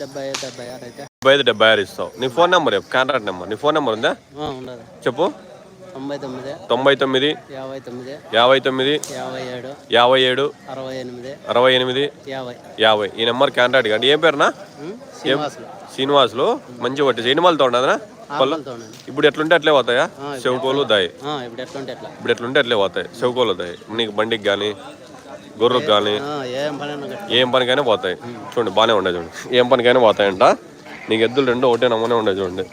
డెబ్బై ఐదు డెబ్బై ఆరు అయితే. డెబ్బై ఐదు డెబ్బై ఆరు ఇస్తావు నీ ఫోన్ నెంబర్ కాంట్రాక్ట్ నెంబర్. నీ ఫోన్ నెంబర్ ఉందా? ఉండదు చెప్పు. తొంభై తొమ్మిది తొంభై తొమ్మిది యాభై తొమ్మిది యాభై తొమ్మిది యాభై ఏడు యాభై ఏడు అరవై ఎనిమిది అరవై ఎనిమిది యాభై. యాభై. ఈ నెంబర్ కాంటాక్ట్ కండి. ఏం పేరునా? శ్రీనివాసులు. మంచి పట్టి. ఎనిమలతో ఉండదునా పళ్ళు. ఇప్పుడు ఎట్లుంటే అట్లే పోతాయా? చెవుకోలు దాయి. ఇప్పుడు ఎట్లుంటే అట్లే. పోతాయి. చెవుకోలు దాయి. నీకు బండికి కానీ గొర్రెకి కానీ ఏం పనికైనా పోతాయి. చూడండి బాగానే ఉండే చూడండి. ఏం పనికైనా పోతాయంట. నీకు ఎద్దులు రెండు ఒకటే నమ్మనే ఉండే చూడండి.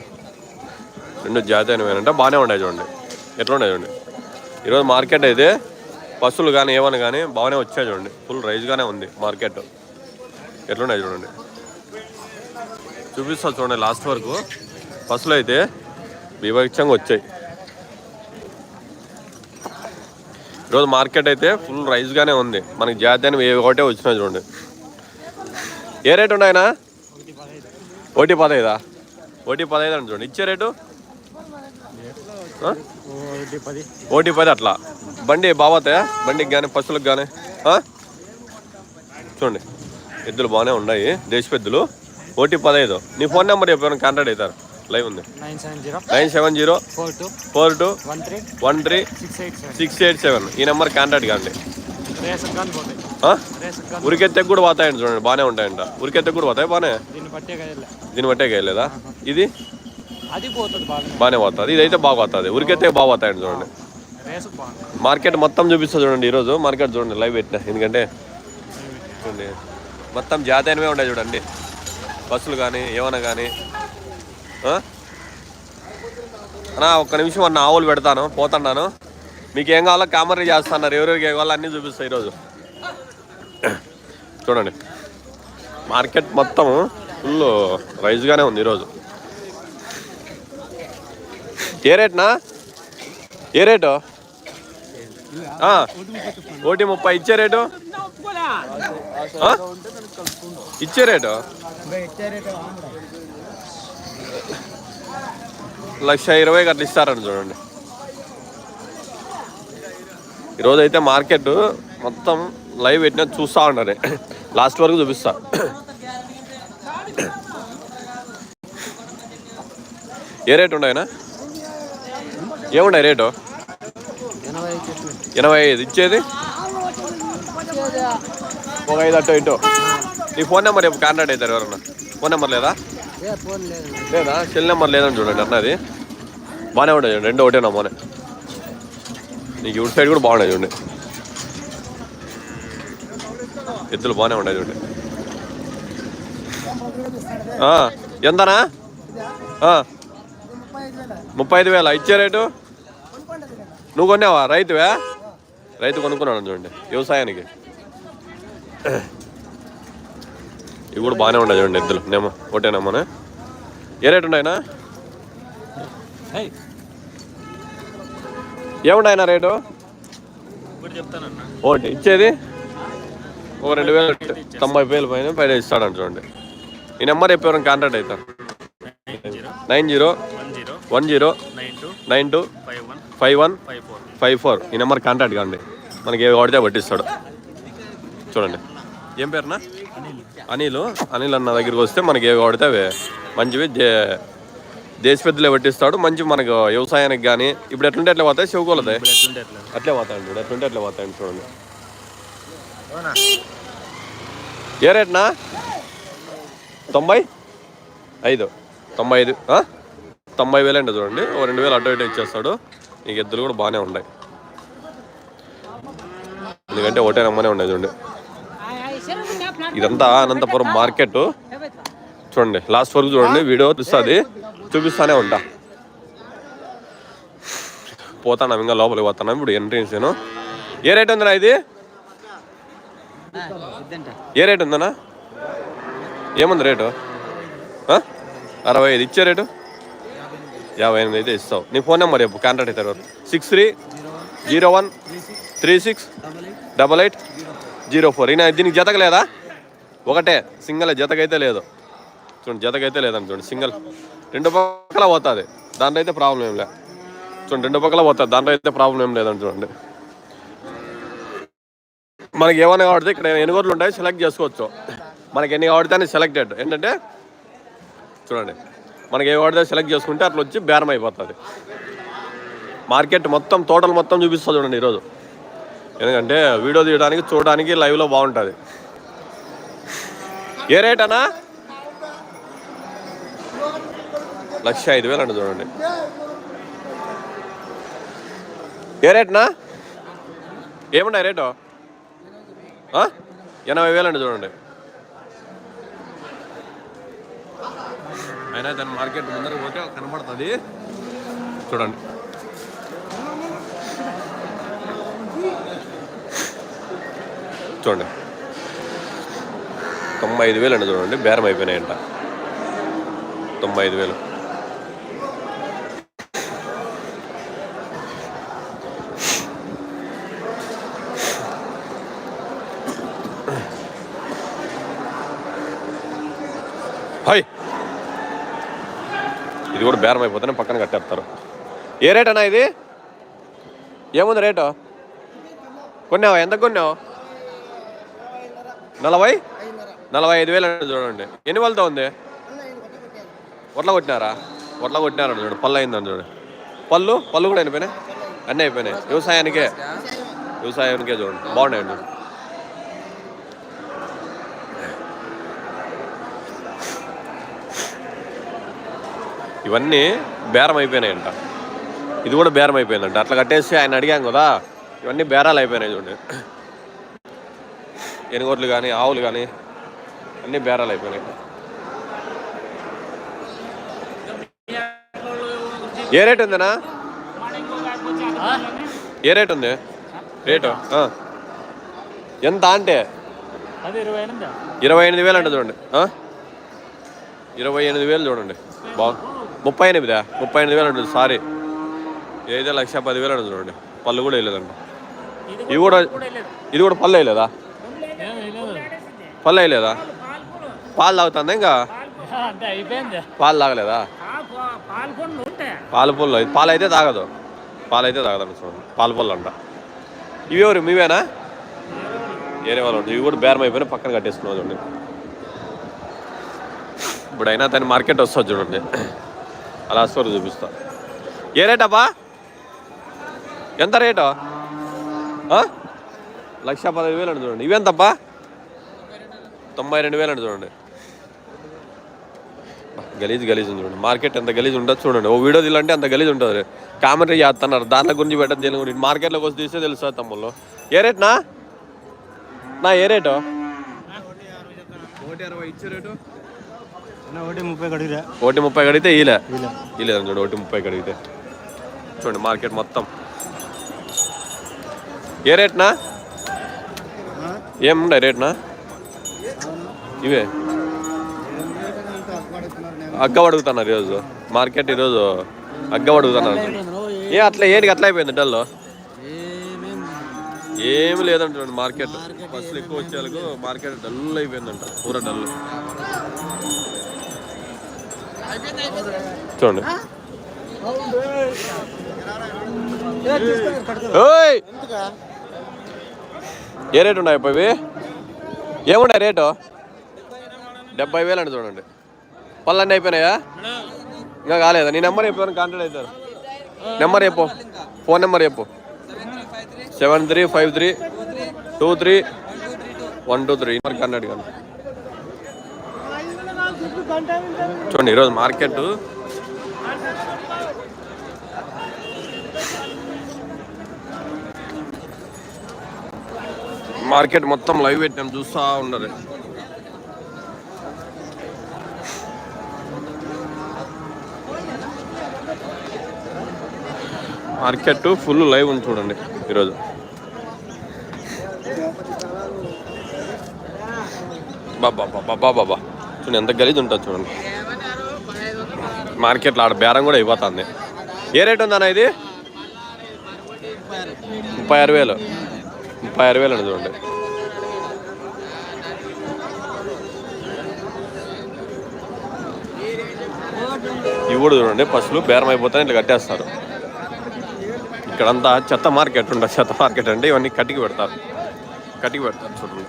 రెండు జాతి అయినవేనంట బాగానే ఉండే చూడండి. ఎట్లా ఉండే చూడండి. ఈరోజు మార్కెట్ అయితే బస్సులు కానీ ఏమని కానీ బాగానే వచ్చాయి చూడండి. ఫుల్ రైజ్గానే ఉంది మార్కెట్. ఎట్లున్నాయి చూడండి. చూపిస్తా చూడండి లాస్ట్ వరకు. బస్సులు అయితే వివక్షంగా వచ్చాయి. ఈరోజు మార్కెట్ అయితే ఫుల్ రైస్గానే ఉంది. మనకి జాతీయ అని ఏ ఒకటే వచ్చినా చూడండి. ఏ రేటు ఉన్నాయనా ఒకటి పదైదా? ఒకటి పదైదు అని చూడండి. ఇచ్చే రేటు? ఆ? ఒకటి పది అట్లా. బండి బాగుతాయా బండికి కానీ పశువులకు కానీ చూడండి. ఎద్దులు బాగానే ఉన్నాయి. దేశ పెద్దలు పదహైదు నీ ఫోన్ నెంబర్ చెప్పాను కాంటాక్ట్ అవుతారు? లైవ్ ఉంది. Nine seven zero. Four two. One three. Six eight seven. ఈ నెంబర్ కాంటాక్ట్ కాండి. ఉరికెత్తెకు కూడా పోతాయండి చూడండి. బాగానే ఉంటాయంట. ఉరికెత్తెకు కూడా పోతాయి? బాగానే? దీన్ని బట్టే కాయలేదా ఇది? బాగానే. పోతుంది. ఇదైతే బాగా పోతుంది. ఉరికెత్తే బాగా పోతాయండి చూడండి. మార్కెట్ మొత్తం చూపిస్తా చూడండి ఈరోజు. మార్కెట్ చూడండి లైవ్ పెట్టిన. ఎందుకంటే చూడండి మొత్తం జాతీయమే ఉంటాయి చూడండి. బస్సులు కానీ ఏమైనా కానీ? అన్నా ఒక్క నిమిషం అన్న ఆవులు పెడతాను పోతున్నాను. మీకు ఏం కావాలో కామరీ చేస్తున్నారు ఎవరెవరికి ఏం కావాలో అన్నీ చూపిస్తాయి ఈరోజు. చూడండి. మార్కెట్ మొత్తం ఫుల్ రైజ్గానే ఉంది ఈరోజు. ఏ రేట్నా? ఏ రేటు? ఓటీ ముప్పై ఇచ్చే రేటు? ఇచ్చే రేటు? లక్ష ఇరవై అట్లా ఇస్తారని చూడండి. ఈరోజు అయితే మార్కెట్ మొత్తం లైవ్ పెట్టిన చూస్తూ ఉండాలి. లాస్ట్ వరకు చూపిస్తా. ఏ రేటు ఉన్నాయనా ఏమున్నాయి రేటు? ఎనభై ఐదు. ఇచ్చేది? ఒక ఐదు అటు ఇటో. నీ ఫోన్ నెంబర్ రేపు కాంటాక్ట్ అవుతారు ఎవరన్నా. ఫోన్ నెంబర్ లేదా? లేదా. సెల్ నెంబర్ లేదని చూడండి అన్నది బాగానే ఉండదు చూడండి రెండు ఒకటేనా బాగానే. నీకు ఇటు సైడ్ కూడా బాగున్నాయి చూడండి. ఎద్దులు బాగానే ఉన్నాయి చూడండి. ఎంతనా? ముప్పై ఐదు వేల. ఇచ్చే రేటు? నువ్వు కొన్నావా? రైతువే? రైతు కొనుక్కున్నాను చూడండి వ్యవసాయానికి. ఇవి కూడా బాగానే ఉన్నాయి చూడండి ఎద్దులు. నేమో ఒకటేనమ్మనే ఏ రేటు ఉన్నాయనా ఏమున్నాయనా రేటు? ఒకటి ఇచ్చేది? ఒక రెండు వేలు తొంభై వేలు పైన పైన ఇస్తాడంట చూడండి. ఈ నెంబర్ చెప్పేవారు కాంటాక్ట్ అవుతారు. Nine zero. One zero. Nine two. Five one. Five four. ఈ నెంబర్ కాంటాక్ట్ కాండి. మనకి ఏ వాడితే పట్టిస్తాడు చూడండి. ఏం పేరునా అనిల్ అనిల్ అన్న దగ్గరికి వస్తే మనకి ఏ వాడితే అవి. మంచివి దేశ పెద్దలే పట్టిస్తాడు మంచి మనకు వ్యవసాయానికి కానీ ఇప్పుడు ఎట్లుంటే ఎట్లా పోతాయి ఎట్లా అట్లే. పోతాయండి చూడు ఎట్లుంటే అట్లే పోతాయండి చూడండి. ఏ రేట్నా? తొంభై? ఐదు. తొంభై ఐదు? తొంభై వేలు అండి చూడండి. ఓ రెండు వేలు అటు ఇటు ఇచ్చేస్తాడు. నీకు ఎద్దులు కూడా బాగానే ఉన్నాయి. ఎందుకంటే ఒకటే నమ్మనే ఉన్నాయి చూడండి. ఇదంతా అనంతపురం మార్కెట్. చూడండి లాస్ట్ వరకు చూడండి వీడియో చూస్తుంది. చూపిస్తానే ఉంటా. పోతాను ఇంకా లోపలికి పోతాను ఇప్పుడు ఎంట్రీన్స్ నేను ఏ రేట్ ఉందన్నా ఇది? ఏ రేట్ ఉందన్నా? ఏముంది రేటు? అరవై ఐదు ఇచ్చే రేటు? యాభై ఎనిమిది అయితే ఇస్తావు. నీ ఫోన్ నెంబర్ చెప్పు కాంటాక్ట్ అవుతారు six three zero one three six double eight zero four. ఈయన దీనికి జతకలేదా? ఒకటే సింగల్ జతకైతే లేదు. చూడండి జతకైతే లేదని చూడండి సింగల్. రెండు పక్కల పోతుంది. దాంట్లో అయితే ప్రాబ్లం ఏం లే. చూడండి రెండు పక్కల పోతుంది. దాంట్లో అయితే ప్రాబ్లం ఏం లేదని చూడండి. మనకి ఏమైనా కాబట్టి ఇక్కడ ఎనుగోట్లు ఉంటాయి సెలెక్ట్ చేసుకోవచ్చు. మనకి ఎన్ని ఆడితే సెలెక్టెడ్ ఏంటంటే చూడండి మనకి ఏ వాడితే సెలెక్ట్ చేసుకుంటే అట్లా వచ్చి బేరం అయిపోతుంది. మార్కెట్ మొత్తం టోటల్ మొత్తం చూపిస్తుంది చూడండి ఈరోజు. ఎందుకంటే వీడియో తీయడానికి చూడడానికి లైవ్లో బాగుంటుంది. ఏ రేట్ అన్నా? లక్ష ఐదు వేలు అండి చూడండి. ఏ రేట్నా ఏమున్నాయి రేటు? ఎనభై వేలు అండి చూడండి. అయినా దాని మార్కెట్ ముందర పోతే కనబడుతుంది. చూడండి. చూడండి. తొంభై ఐదు వేలు అండి చూడండి బేరం అయిపోయినాయంట. తొంభై ఐదు వేలు. హాయ్. ఇది కూడా బేరం అయిపోతేనే పక్కన కట్టేస్తారు. ఏ రేట్ అన్నా ఇది? ఏముంది రేటు? కొన్నావా? ఎంత కొన్నావు? నలభై? నలభై ఐదు వేలు అంటే చూడండి. ఎన్ని వాళ్ళతో ఉంది? వడ్ల కొట్టినారా? వడ్ల కొట్టినారా చూడండి పళ్ళు అయిందని చూడండి పళ్ళు? పళ్ళు కూడా అయిపోయినాయి? అన్నీ అయిపోయినాయి. వ్యవసాయానికే? వ్యవసాయానికే చూడండి. బాగున్నాయండి ఇవన్నీ బేరం అయిపోయినాయంట. ఇది కూడా బేరం అయిపోయిందంట. అట్లా కట్టేసి ఆయన అడిగాం కదా ఇవన్నీ బేరాలు అయిపోయినాయి చూడండి. ఎనుగోట్లు కానీ ఆవులు కానీ అన్నీ బేరాలు అయిపోయినాయి. ఏ రేట్ ఉందనా ఏ రేట్ ఉంది? రేటు. ఎంత అంటే? ఇరవై ఎనిమిది. వేలు అంటే చూడండి? ఇరవై ఎనిమిది వేలు చూడండి. బా ముప్పై ఎనిమిదా? ముప్పై ఎనిమిది వేలు ఉంటుంది సారీ. ఏదైతే లక్ష పదివేలు అంటే చూడండి. పళ్ళు కూడా వేయలేదండి ఇవి కూడా ఇది కూడా పళ్ళు వేయలేదా. పళ్ళు వేయలేదా? పాలు తాగుతుందా ఇంకా? పాలు తాగలేదా? పాలు పొల్లు పాలు అయితే తాగదు. పాలు అయితే తాగదండి చూడండి పాలు పొల్లు అంట. ఇవి ఎవరు? మీవేనా? వేరే వాళ్ళు ఉంటాయి ఇవి కూడా బేరం అయిపోయినా పక్కన కట్టేసుకున్నావు చూడండి. ఇప్పుడు అయినా దాని మార్కెట్ వస్తుంది చూడండి. అలా స్టోర్ చూపిస్తా. ఏ రేట్ అబ్బా? ఎంత రేటు? లక్ష పదహైదు వేలు అండి చూడండి ఇవెంతబ్బా తొంభై రెండు వేలు అండి చూడండి. గలీజ్ గలీజ్ ఉంది చూడండి. మార్కెట్ ఎంత గలీజ్ ఉంటుంది చూడండి. ఓ వీడియో తీయాలంటే అంత గలీజ్ ఉంటుంది కామెంటరీ చేస్తున్నారు. దాంట్లో గురించి పెట్టదు దీని గురించి? మార్కెట్లోకి వచ్చి తీస్తే తెలుస్తుంది తమ్ముళ్ళు. ఏ రేట్ నా? నా ఏ రేటు? ఒకటి ముప్పై కడిగితే ఈలే. ఈలేదండి చూడు ఒకటి ముప్పై కడిగితే. చూడండి మార్కెట్ మొత్తం. ఏ రేట్నా ఏముండే రేట్నా ఇవే. అగ్గ పడుగుతున్నారు ఈరోజు. మార్కెట్ ఈరోజు అగ్గ పడుగుతున్నారు. ఏ అట్లా ఏంటి అట్లా అయిపోయింది డల్లో ఏమి లేదంట చూడండి మార్కెట్. బస్సులు ఎక్కువ వచ్చేందుకు మార్కెట్ డల్ అయిపోయిందంట పూర డల్ చూడండి. ఏ రేటు ఉన్నాయి అయిపోయి ఏమున్నాయి రేటు? డెబ్బై వేలు అండి చూడండి. పళ్ళన్నీ అయిపోయినాయా? ఇంకా కాలేదా? నీ నెంబర్ చెప్పాను కాంటాక్ట్ అవుతారు. నెంబర్ చెప్పు. ఫోన్ నెంబర్ చెప్పు. Seven three five three two three one two three. మరి కాంటాక్ట్ కానీ చూడండి ఈరోజు మార్కెట్. మార్కెట్ మొత్తం లైవ్ పెట్టాం చూస్తా ఉండరు మార్కెట్ ఫుల్ లైవ్ ఉంది చూడండి ఈరోజు. బాబా బాబా బాబా చూడండి ఎంత గలీజ్ ఉంటుంది చూడండి. మార్కెట్లో ఆడ బేరం కూడా అయిపోతుంది. ఏ రేట్ ఉందన్న ఇది? ముప్పై ఆరు వేలు. ముప్పై ఆరు వేలు అండి చూడండి. ఇవి కూడా చూడండి పసులు బేరం అయిపోతాయి ఇట్లా కట్టేస్తారు. ఇక్కడంతా చెత్త మార్కెట్ ఉండదు చెత్త మార్కెట్ అంటే ఇవన్నీ కటికి పెడతారు. కటికి పెడతారు చూడండి.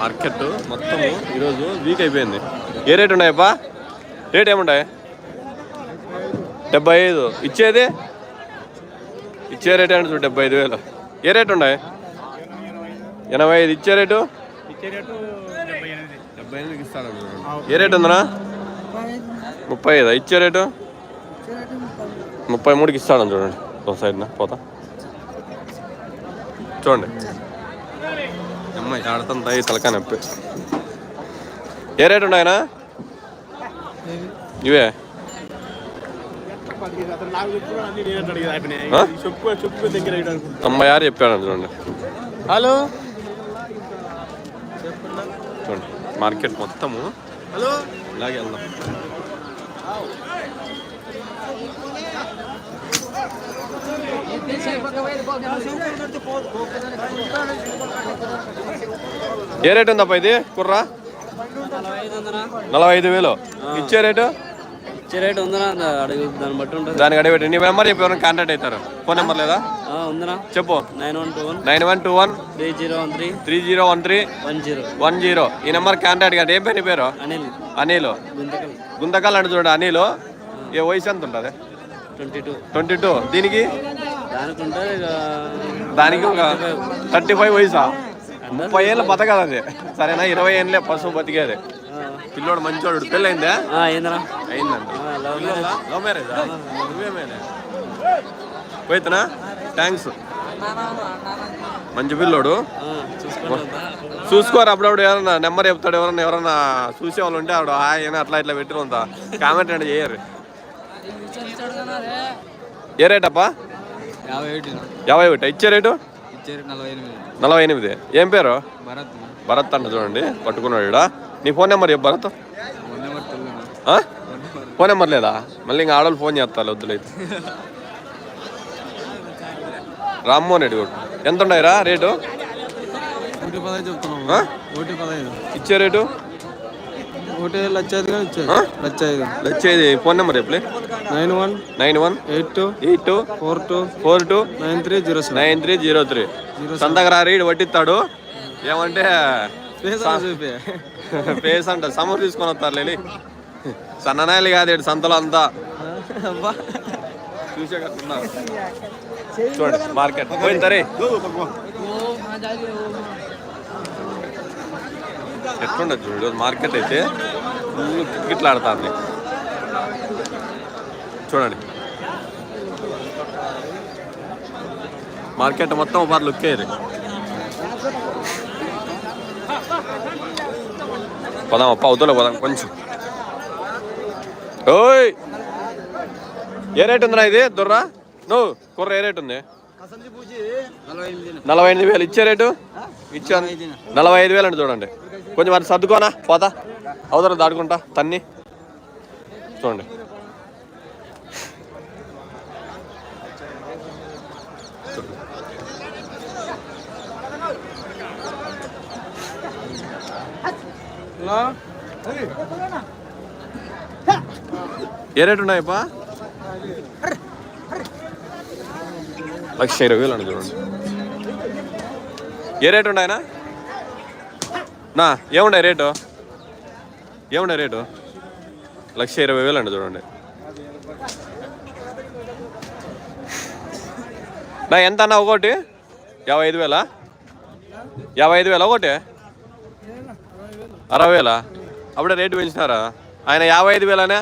మార్కెట్ మొత్తం ఈరోజు వీక్ అయిపోయింది. ఏ రేట్ ఉన్నాయప్పా రేట్ ఏముండే డెబ్బై ఐదు. ఇచ్చేది? ఇచ్చే రేట్ అంటే చూడు డెబ్బై ఐదు వేలు. ఏ రేట్ ఉన్నాయి? ఎనభై ఐదు ఇచ్చే రేటు? డెబ్బై ఎనిమిదికి ఇస్తాను ఏ రేట్ ఉందనా ముప్పై ఐదు? ఇచ్చే రేటు? ముప్పై మూడుకి ఇస్తాను చూడండి. ఒక సైడ్న పోతా. చూడండి. అమ్మాయి ఆడుతుందా ఈ తలకా నొప్పి. ఏ రేట్ ఉన్నాయనా ఇవే? తొంభై ఆరు చెప్పాడు చూడండి హలో? చూడండి మార్కెట్ మొత్తము. హలో? ఇలాగే వెళ్దాం. ఏ రేట్ ఉందప్ప ఇది కుర్రా? నలభై ఐదు వేలు. ఇచ్చే రేటు? రేట్ ఉందనా? అడుగు దాన్ని బట్టి ఉంటుంది. దానికి అడిగి నీ నెంబర్ చెప్పి ఎవరైనా కాంటాక్ట్ అవుతారు. ఫోన్ నెంబర్ లేదా? ఉందనా? చెప్పు. Nine one two one nine one two one three zero one three three zero one three one zero. One zero. ఈ నెంబర్ కాంటాక్ట్ కానీ ఏం పేరు పేరు? అనిల్. అనిల్. గుంతకల్. గుంతకాలు అంటే చూడండి అనిల్. ఏ వయసు ఎంత ఉంటుంది? Twenty two. Twenty two. దీనికి? దానికి ఉంటుంది ఇక దానికి ఒక థర్టీ ఫైవ్. వయసా? ముప్పై ఏళ్ళు బతకాలి అది. సరేనా? ఇరవై ఏళ్ళే పశువు బతికేది. పిల్లోడు మంచోడు. పెళ్ళైందా? అయిందంట. లవ్ మ్యారేజ్ మ్యారేజ్ నువ్వేమేనే పోయితనా థ్యాంక్స్ మంచి పిల్లోడు. చూసుకోరు అప్పుడప్పుడు ఎవరన్నా నెంబర్ చెప్తాడు ఎవరన్నా ఎవరన్నా చూసే వాళ్ళు ఉంటే ఆవిడ ఆయన అట్లా ఇట్లా పెట్టినంత కామెంట్ అంటే చేయరు. ఏ రేట్ అప్పా యాభై ఒకటి ఇచ్చే రేటు నలభై ఎనిమిది. ఏం పేరు? భరత్. భరత్ అంట చూడండి పట్టుకున్నాడు ఈడ. నీ ఫోన్ నెంబర్ చెప్పు భరత్? ఫోన్ నెంబర్ లేదా? మళ్ళీ ఇంకా ఆడవాళ్ళు ఫోన్ చేస్తారు వద్దులైతే రామ్మోహన్ రెడ్డి కూడా ఎంత ఉన్నాయిరా రేటు? ఇచ్చే రేటు? వచ్చేది ఫోన్ నెంబర్ చెప్పలే nine one nine one eight two eight two four two four two nine three zero nine three zero three. సంతకు రా రీడ్ పట్టిస్తాడు. ఏమంటే చూపి. ఫేస్ అంట సమూరు తీసుకొని వస్తారు లేని సన్ననాయలు కాదు సంతలో అంతా. చూసే చూడండి మార్కెట్. పోయింది ఎట్లుండదు చూడు మార్కెట్ అయితే ఫుల్ చూడండి. మార్కెట్ మొత్తం ఒకసారి లుక్ అయ్యేది పోదాం అప్ప అవుతులే పోదాం కొంచెం. ఓయ్! ఏ రేట్ ఉందిరా ఇది దొర్రా? నువ్వు కుర్ర ఏ రేట్ ఉంది? నలభై ఎనిమిది వేలు. ఇచ్చే రేటు? ఇచ్చాను నలభై ఐదు వేలు అండి చూడండి. కొంచెం మరి సర్దుకోనా? పోతా. అవుతారా దాడుకుంటా తన్ని. చూడండి. ఏ రేటు ఉన్నాయప్పా లక్ష ఇరవై వేలు అండి చూడండి. ఏ రేటు ఉన్నాయనా నా ఏముండే రేటు? ఏముండే రేటు? లక్ష ఇరవై వేలు అండి చూడండి. నా ఎంత అన్నా ఒకటి? యాభై ఐదు వేలా? యాభై ఐదు వేలా ఒకటి? అరవై వేలా? అప్పుడే రేటు పెంచినారా? ఆయన యాభై ఐదు వేలనే?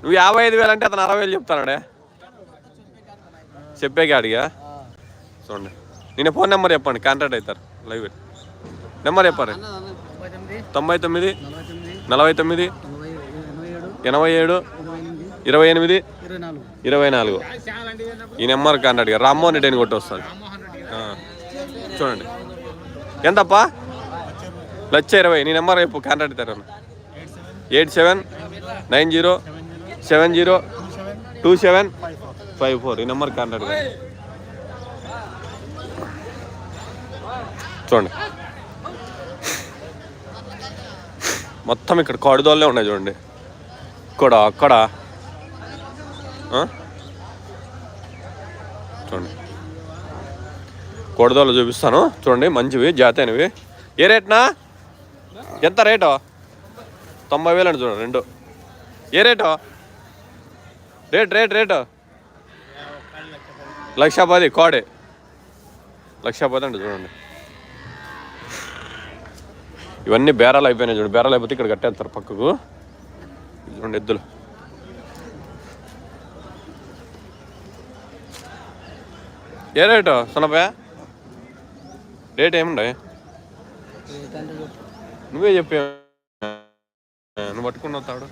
నువ్వు యాభై ఐదు వేలు అంటే అతను అరవై వేలు చెప్తానాడే. చెప్పే అడిగా చూడండి. నేను ఫోన్ నెంబర్ చెప్పండి కాంటాక్ట్ అవుతారు. లైవ్ నెంబర్ చెప్పారు తొంభై తొమ్మిది నలభై తొమ్మిది ఎనభై ఏడు ఇరవై ఎనిమిది ఇరవై నాలుగు. ఈ నెంబర్ కాంటాక్ట్ రామ్మోహన్ రెడ్డి అని కొట్టి వస్తాను చూడండి. ఎంతప్పా? లక్ష ఇరవై. నీ నెంబర్ రేపు కాంటాక్ట్ అవుతారు eight seven nine zero seven zero two seven five four. ఈ నెంబర్ కాంటాక్ట్ చూడండి. మొత్తం ఇక్కడ కాడిదోళ్ళే ఉన్నాయి చూడండి. ఇక్కడ అక్కడ? చూడండి. కొడదోళ్ళు చూపిస్తాను. చూడండి మంచివి జాతి ఏ రేట్నా? ఎంత రేటు? తొంభై వేలు అండి చూడండి రెండు. ఏ రేటు? Rate rate rate. లక్ష పది కోడే. లక్ష పది అండి చూడండి. ఇవన్నీ బేరాలు అయిపోయినాయి చూడండి బేరాలు అయిపోతే ఇక్కడ కట్టేస్తారు పక్కకు. చూడండి ఎద్దులు. ఏ రేటు సునపే రేట్ ఏముండే నువ్వే చెప్పే. నువ్వు పట్టుకున్నావు తాడు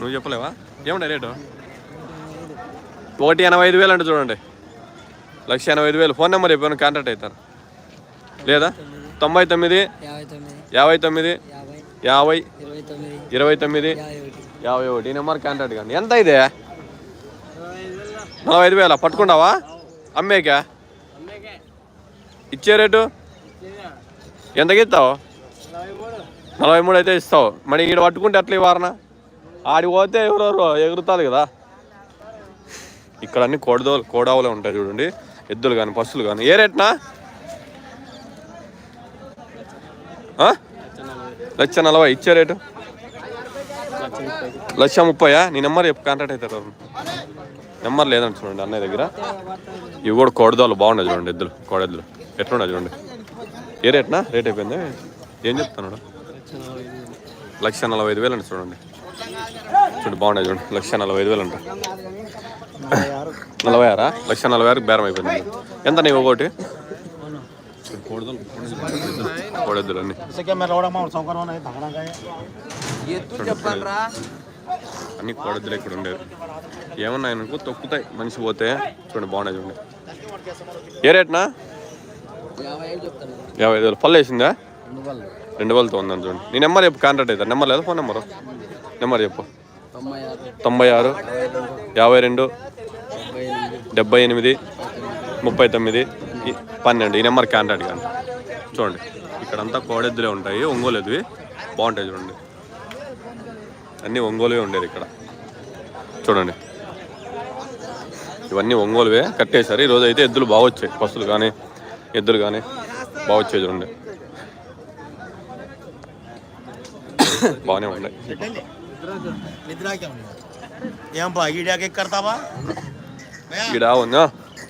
నువ్వు చెప్పలేవా? ఏముండే రేటు? ఒకటి ఎనభై ఐదు వేలు అంటే చూడండి. లక్ష ఎనభై ఐదు వేలు. ఫోన్ నెంబర్ చెప్పాను కాంటాక్ట్ అవుతారు లేదా? తొంభై తొమ్మిది యాభై తొమ్మిది యాభై ఇరవై తొమ్మిది యాభై ఒకటి. ఈ నెంబర్ కాంటాక్ట్ కానీ ఎంత ఇదే నలభై ఐదు వేల? పట్టుకుంటావా? అమ్మేకా? ఇచ్చే రేటు? ఎంతకి ఇస్తావు నలభై మూడు అయితే ఇస్తావు. మరి ఇక్కడ పట్టుకుంటే ఎట్లా ఇవ్వరనా ఆడికి పోతే ఎవరెవరు ఎగురుతుంది కదా. ఇక్కడ అన్ని కోడదో కోడావులే ఉంటాయి చూడండి. ఎద్దులు కానీ పసులు కానీ ఏ రేట్నా? లక్ష నలభై. ఇచ్చే రేటు? లక్ష ముప్పయా? నీ నెంబర్ చెప్పు కాంటాక్ట్ అవుతారు నెంబర్ లేదండి చూడండి అన్నయ్య దగ్గర. ఇవి కూడా కోడదోలు బాగున్నాయి చూడండి ఎద్దులు కోడెద్దులు. ఎట్లున్నాయి చూడండి. ఏ రేట్నా? రేట్ అయిపోయింది? ఏం చెప్తాను లక్ష నలభై ఐదు వేలు అండి చూడండి. చూడండి బాగున్నాయి చూడండి లక్ష నలభై ఐదు వేలు అంట నలభై ఆరా? లక్ష నలభై ఆరుకి బేరం అయిపోయింది ఎంత నీవు ఒకటి కోడెద్దులు అన్ని. అన్ని కోడద్దులు ఇక్కడ ఉండేవి. ఏమన్నా ఆయనకు తొక్కుతాయి. మనిషి పోతే చూడండి బాగున్నాయి చూడండి. ఏ రేట్నా? యాభై ఐదు వేలు. పళ్ళు వేసిందా? రెండు వేలతో ఉందని చూడండి. నీ నెంబర్ చెప్పు కాంటాక్ట్ అవుతారు. నెంబర్ లేదా ఫోన్ నెంబరు? నెంబర్ చెప్పు. తొంభై ఆరు. యాభై రెండు డెబ్బై ఎనిమిది ముప్పై తొమ్మిది ఈ- పన్నెండు. ఈ నెంబర్ కాంటాక్ట్ కానీ చూడండి. ఇక్కడంతా కోడెద్దులే ఉంటాయి ఒంగోలు ఎద్దువి బాగుంటాయి చూడండి. అన్నీ ఒంగోలువే ఉండేది ఇక్కడ. చూడండి. ఇవన్నీ ఒంగోలువే. కట్టేశారు. ఈరోజు అయితే ఎద్దులు బాగా వచ్చాయి బస్సులు కానీ ఎద్దులు కానీ బాగా వచ్చాయి చూడండి. బాగానే ఉన్నాయి. ఏం బా ఈడియా కేక్ ఎక్కడతావా ఈడా ఉందా?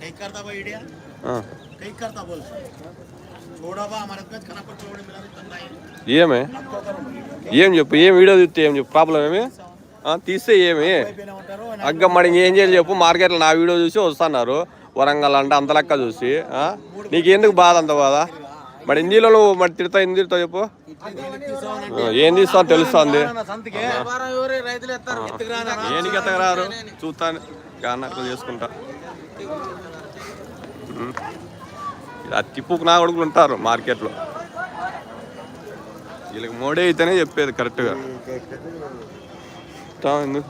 ఎక్కడతావా ఈడియా? ఎక్కడతా బోల్ ఏమే? ఏం చెప్పు ఏం వీడియో చూస్తే ఏం చెప్పు? ప్రాబ్లం ఏమి? తీస్తే ఏమి? అగ్గ మరి ఏం చేయాలి చెప్పు? మార్కెట్లో నా వీడియో చూసి వస్తున్నారు. వరంగల్ అంటే అంత లెక్క చూసి నీకు ఎందుకు బాధ అంత బాధ? మరి హిందీలో నువ్వు మరి తిడతా హిందీ తిడతావు చెప్పు? ఏం తీస్తావు తెలుస్తుంది. ఏనికి ఎత్తగరారు చూస్తాను కానట్లు చేసుకుంటా. ఇలా తిప్పుకు నా కొడుకులు ఉంటారు మార్కెట్లో. వీళ్ళకి మోడే అయితేనే చెప్పేది కరెక్ట్గా. తా ఎందుకు?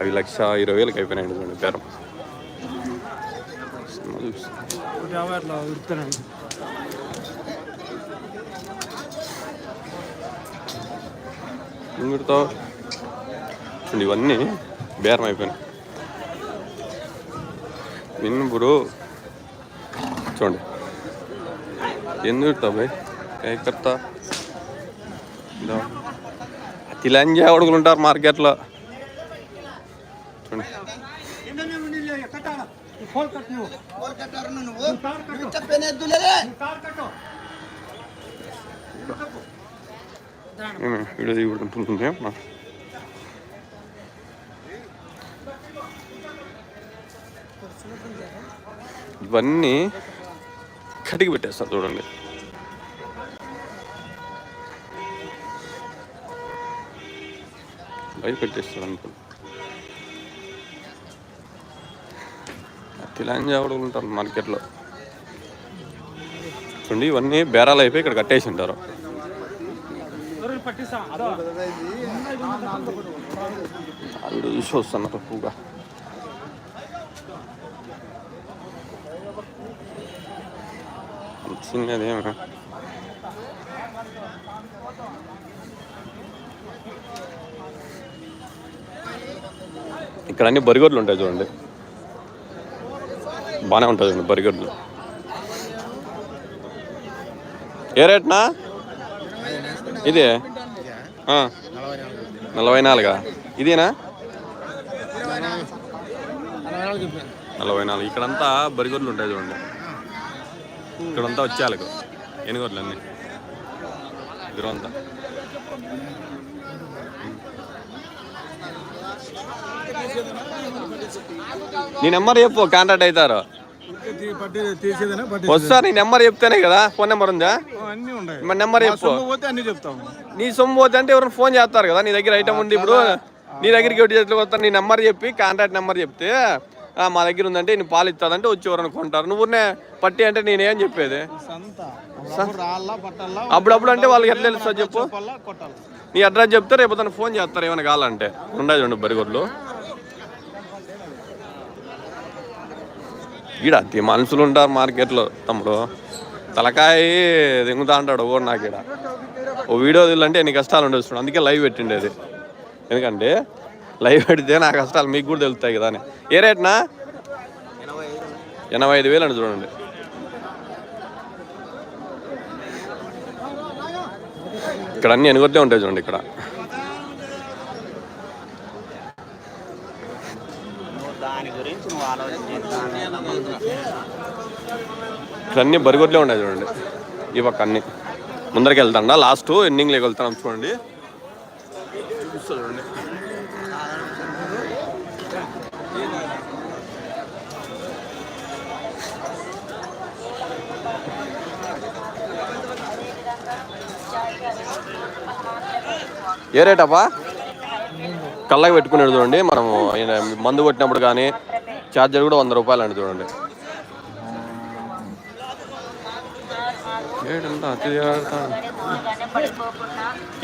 అవి లక్ష ఇరవై వేలకు అయిపోయినాయండి చూడండి బేరం. సినిమా చూడండి ఇవన్నీ బేరం అయిపోయినాయి. నిన్ను బ్రో చూడండి. ఎందుకు భాయ్ ఏ కర్తా? తిలంజా అడుగులు ఉంటారు మార్కెట్లో చూడండి ఏమి, వీడియో ఇవన్నీ కటికి పెట్టేస్తారు చూడండి. లైవ్ పెట్టేస్తారు అనుకో తిలాంజా కూడా ఉంటారు మార్కెట్లో. చూడండి ఇవన్నీ బేరాలు అయిపోయి ఇక్కడ కట్టేసి ఉంటారు ఆవిడ చూసి వస్తున్నారు తక్కువగా చిన్నదేమో ఇక్కడ అన్ని బరిగొడ్లు ఉంటాయి చూడండి. బాగానే ఉంటుంది చూడండి బరిగొడ్లు. ఏ రేట్నా? ఇది. నలభై నాలుగా? ఇదేనా? నలభై నాలుగు. ఇక్కడంతా బరిగొడ్లు ఉంటాయి చూడండి. ఇక్కడంతా వచ్చేయాలకు. ఎనుగొడ్లు అన్నీ ఇద్దరంతా నీ నెంబర్ చెప్పు కాంటాక్ట్ అవుతారు. వస్తా నీ నెంబర్ చెప్తేనే కదా ఫోన్ నెంబర్ ఉందా? అన్నీ ఉన్నాయి. మరి నెంబర్ చెప్పు. పోతే అన్ని చెప్తాము నీ సొమ్ము పోతే అంటే ఎవరైనా ఫోన్ చేస్తారు కదా నీ దగ్గర ఐటమ్ ఉంది ఇప్పుడు. నీ దగ్గరికి ఒకటి చేతులు వస్తారు నీ నెంబర్ చెప్పి కాంటాక్ట్ నెంబర్ చెప్తే మా దగ్గర ఉందంటే నీ పాలు ఇస్తుందంటే వచ్చి ఎవరైనా కొంటారు. నువ్వునే పట్టి అంటే నేనేం చెప్పేది. అప్పుడప్పుడు అంటే వాళ్ళకి ఎట్లా తెలుస్తుంది చెప్పు. నీ అడ్రస్ చెప్తే రేపు తను ఫోన్ చేస్తారు ఏమైనా కావాలంటే. ఉండదు చూడండి బరిగొడ్లు. ఈడ మనుషులు ఉంటారు మార్కెట్లో తమ్ముడు. తలకాయ దింగుతా అంటాడు ఓ నాకు ఈడ. ఓ వీడియో అంటే ఎన్ని కష్టాలు ఉండొచ్చు అందుకే లైవ్ పెట్టిండేది. ఎందుకంటే లైవ్ పెడితే నా కష్టాలు మీకు కూడా తెలుస్తాయి కదా అని. ఏ రేట్నా ఎనభై ఐదు వేలు అండి చూడండి. ఇక్కడ అన్ని ఎనుగొట్టే ఉంటాయి చూడండి ఇక్కడ. ఇక్కడ బరిగొడ్లే ఉన్నాయి చూడండి. ఈ పక్క అన్ని. ముందరికి వెళ్తాడా లాస్ట్ ఎండింగ్లోకి వెళ్తాం చూడండి. చూడండి ఏ రేటప్పా? కళ్ళకి పెట్టుకునేది చూడండి మనం మందు కొట్టినప్పుడు కానీ ఛార్జర్ కూడా వంద రూపాయలు అండి చూడండి.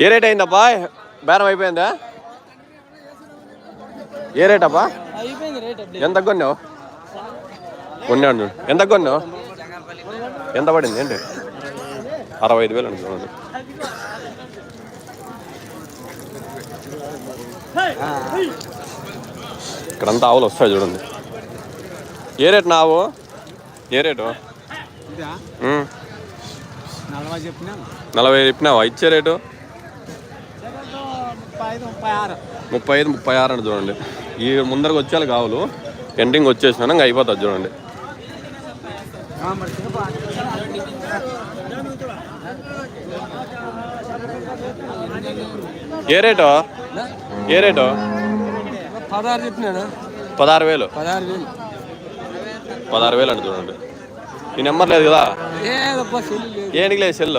ఏ రేట్ అయిందప్పా బేరం అయిపోయిందా? ఏ రేట్ రేట్ ఎంత కొన్నావు? కొన్నాడు ఎంత కొన్నావు? ఎంత పడింది? ఏంటి? అరవై ఐదు వేలు అండి చూడండి ఇక్కడంతా ఆవులు వస్తాయి చూడండి. ఏ రేట్ నావు? ఏ రేటు. నలభై చెప్పినా? చెప్పినావా? ఇచ్చే రేటు? ముప్పై ఐదు ముప్పై ఆరు. అని చూడండి. ఈ ముందరకు వచ్చేయాలి కావులు. ఎండింగ్ వచ్చేసినా ఇంకా అయిపోతుంది చూడండి. ఏ రేటు? ఏ రేటు? పదహారు చెప్పినాను పదహారు వేలు. పదహారు వేలు. పదహారు వేలు చూడండి. ఈ నెంబర్ లేదు కదా? సెల్లు లేదు. ఏనికి లేదు సెల్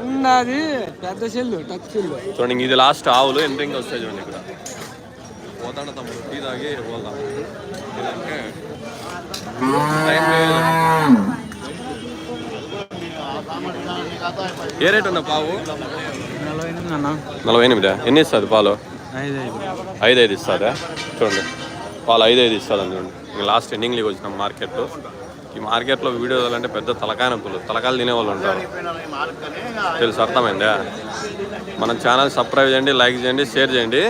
ఉన్నది పెద్ద సెల్లు టచ్ చూడండి ఇంక ఇది లాస్ట్ ఆవులు. ఎండింగ్ వస్తాయి చూడండి ఇక్కడ. పోతాడు తమ్ముడు. టీ తాగి పోదాం. ఏ రేట్ ఉందా పావు? నలభై ఎనిమిది? ఎన్ని ఇస్తుంది పాలు? ఐదు ఐదు. ఇస్తుందా? చూడండి. పాలు ఐదు ఐదు ఇస్తుంది చూడండి. ఇంక లాస్ట్ ఎండింగ్లోకి వచ్చినాం మార్కెట్లో. ఈ మార్కెట్లో వీడియో అంటే పెద్ద తలకాయ నొప్పులు. తలకాయలు తినేవాళ్ళు ఉంటారు. తెలుసు అర్థమైందా? మన ఛానల్ సబ్స్క్రైబ్ చేయండి లైక్ చేయండి షేర్ చేయండి.